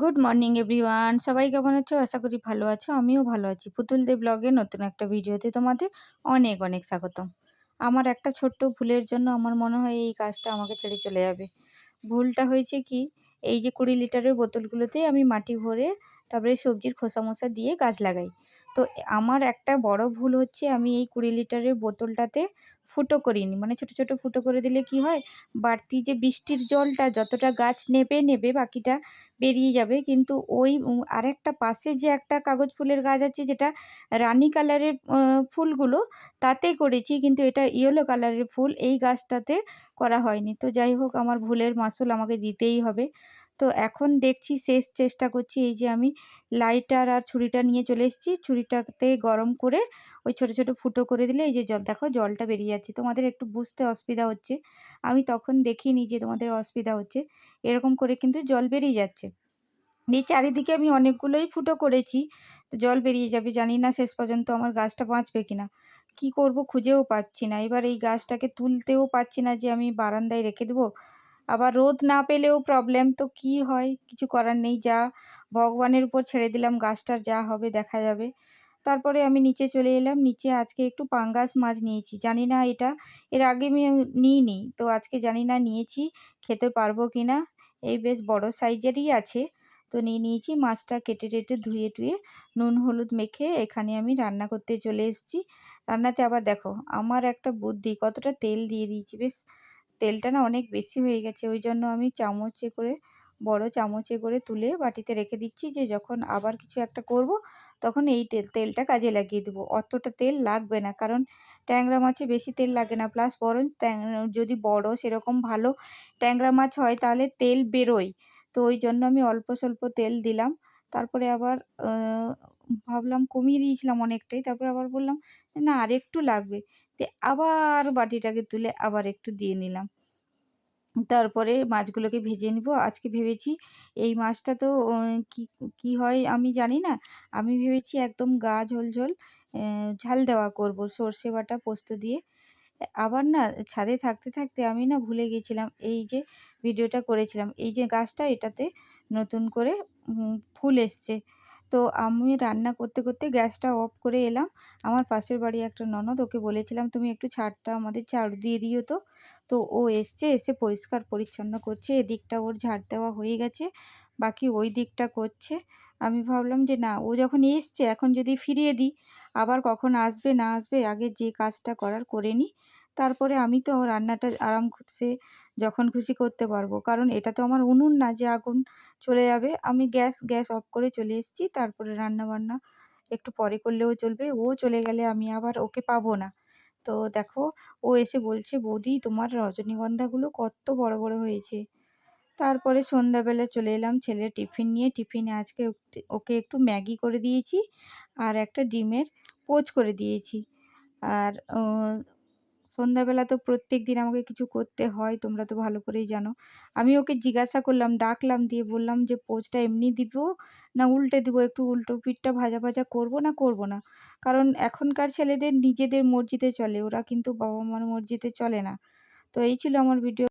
Good morning everyone সবাই কেমন আছো? আশা করি ভালো আছো। আমিও ভালো আছি। পুতুল দে ব্লগে নতুন একটা ভিডিওতে তোমাদের অনেক অনেক স্বাগতম। আমার একটা ছোট্ট ভুলের জন্য আমার মনে হয় এই কাজটা আমাকে ছেড়ে চলে যাবে। ভুলটা হয়েছে কি? এই যে কুড়ি লিটারের বোতলগুলোতেই আমি মাটি ভরে তারপরে সবজির খোসা মোসা দিয়ে গাছ লাগাই। তো আমার একটা বড় ভুল হচ্ছে আমি এই কুড়ি লিটারের বোতলটাতে ফুটো করিনি। মানে ছোট ছোট ফুটো করে দিলে কি হয়? বাড়তি যে বৃষ্টির জলটা যতটা গাছ নেবে নেবে, বাকিটা বেরিয়ে যাবে। কিন্তু ওই আরেকটা পাশে যে একটা কাগজ ফুলের গাছ আছে, যেটা রানি কালারের ফুলগুলো, তাতে করেছি। কিন্তু এটা ইয়েলো কালারের ফুল, এই গাছটাতে করা হয়নি। তো যাই হোক, আমার ভুলের মাসুল আমাকে দিতেই হবে। তো এখন দেখছি শেষ চেষ্টা করছি এই যে আমি লাইটার আর ছুরিটা নিয়ে চলে এসেছি। ছুরিটাতে গরম করে ওই ছোটো ছোটো ফুটো করে দিলে এই যে জল, দেখো জলটা বেরিয়ে যাচ্ছে। তোমাদের একটু বুঝতে অসুবিধা হচ্ছে। আমি তখন দেখিনি যে তোমাদের অসুবিধা হচ্ছে। এরকম করে কিন্তু জল বেরিয়ে যাচ্ছে। এই চারিদিকে আমি অনেকগুলোই ফুটো করেছি। তো জল বেরিয়ে যাবে, জানি না শেষ পর্যন্ত আমার গাছটা বাঁচবে কিনা। কি করব খুঁজেও পাচ্ছি না। এবার এই গাছটাকে তুলতেও পাচ্ছি না যে আমি বারান্দায় রেখে দেবো। আবার রোদ না পেলেও প্রবলেম তো কি হয়? কিছু করার নেই, যা ভগবানের উপর ছেড়ে দিলাম, গাছটার যা হবে দেখা যাবে। তারপরে আমি নিচে চলে এলাম, নিচে আজকে একটু পাঙ্গাস মাছ নিয়েছি। জানি না এটা, এর আগে আমি নিইনি, তো আজকে জানি না নিয়েছি, খেতে পারব কি না? এই বেশ বড় সাইজেরই আছে, তো নিয়ে নিয়েছি, মাছটা কেটে টেটে ধুয়ে টুয়ে নুন হলুদ মেখে এখানে আমি রান্না করতে চলে এসেছি। রান্নাতে আবার দেখো, আমার একটা বুদ্ধি, কতটা তেল দিয়ে দিয়েছি, বেশ তেলটা না অনেক বেশি হয়ে গেছে, ওই জন্য আমি চামচে করে, বড় চামচে করে তুলে বাটিতে রেখে দিচ্ছি যে যখন আবার কিছু একটা করব, তখন এই তেল, তেলটা কাজে লাগিয়ে দেবো। অতটা তেল লাগবে না, কারণ ট্যাংরা মাছে বেশি তেল লাগে না, প্লাস বরং যদি বড় সেরকম ভালো ট্যাংরা মাছ হয় তাহলে তেল বেরোয়। তো ওই জন্য আমি অল্প স্বল্প তেল দিলাম। তারপরে আবার ভাবলাম কমিয়ে দিয়েছিলাম অনেকটাই, তারপর আবার বললাম, না, আর একটু লাগবে। তো আবার বাটিটাকে তুলে আবার একটু দিয়ে নিলাম। তারপরে মাছগুলোকে ভেজে নিব। আজকে ভেবেছি এই মাছটা তো কি কি হয় আমি জানি না। আমি ভেবেছি একদম গা ঝোল ঝোল ঝাল দেওয়া করব সর্ষে বাটা পোস্ত দিয়ে। আবার না, ছাদে থাকতে থাকতে আমি না ভুলে গেছিলাম এই যে ভিডিওটা করেছিলাম। এই যে গাছটা এটাতে নতুন করে ফুল এসছে। তো আমি রান্না করতে করতে গ্যাসটা অফ করে এলাম। আমার পাশের বাড়ি একটা ননদ, ওকে বলেছিলাম, তুমি একটু ছাড়টা আমাদের ঝাড়ু দিয়ে দিও তো। তো ও এসছে, এসে পরিষ্কার পরিচ্ছন্ন করছে। এদিকটা ওর ঝাড় দেওয়া হয়ে গেছে, বাকি ওই দিকটা করছে। আমি ভাবলাম যে, না, ও যখন এসছে, এখন যদি ফিরিয়ে দিই, আবার কখন আসবে, না আসবে, আগে যে কাজটা করার করে নিই তারপরে আমি তো রান্নাটা আরাম সে যখন খুশি করতে পারব। কারণ এটা তো আমার উনুন না যে আগুন চলে যাবে। আমি গ্যাস গ্যাস অফ করে চলে এসেছি, তারপরে রান্না বান্না একটু পরে করলেও চলবে। ও চলে গেলে আমি আবার ওকে পাবো না। তো দেখো, ও এসে বলছে, বৌদি, তোমার রজনীগন্ধাগুলো কত বড় বড় হয়েছে। তারপরে সন্ধ্যাবেলা চলে এলাম ছেলে টিফিন নিয়ে। টিফিনে আজকে ওকে একটু ম্যাগি করে দিয়েছি আর একটা ডিমের পোচ করে দিয়েছি। আর সন্ধ্যাবেলা তো প্রত্যেক দিন আমাকে কিছু করতে হয়, তোমরা তো ভালো করেই জানো। আমি ওকে জিজ্ঞাসা করলাম, ডাকলাম, দিয়ে বললাম যে, পোচটা এমনি দিব না উল্টে দিব? একটু উল্টো পিঠটা ভাজা ভাজা করব না করব না? কারণ এখনকার ছেলেদের নিজেদের মর্জিতে চলে, ওরা কিন্তু বাবা মার মর্জিতে চলে না। তো এই ছিল আমার ভিডিও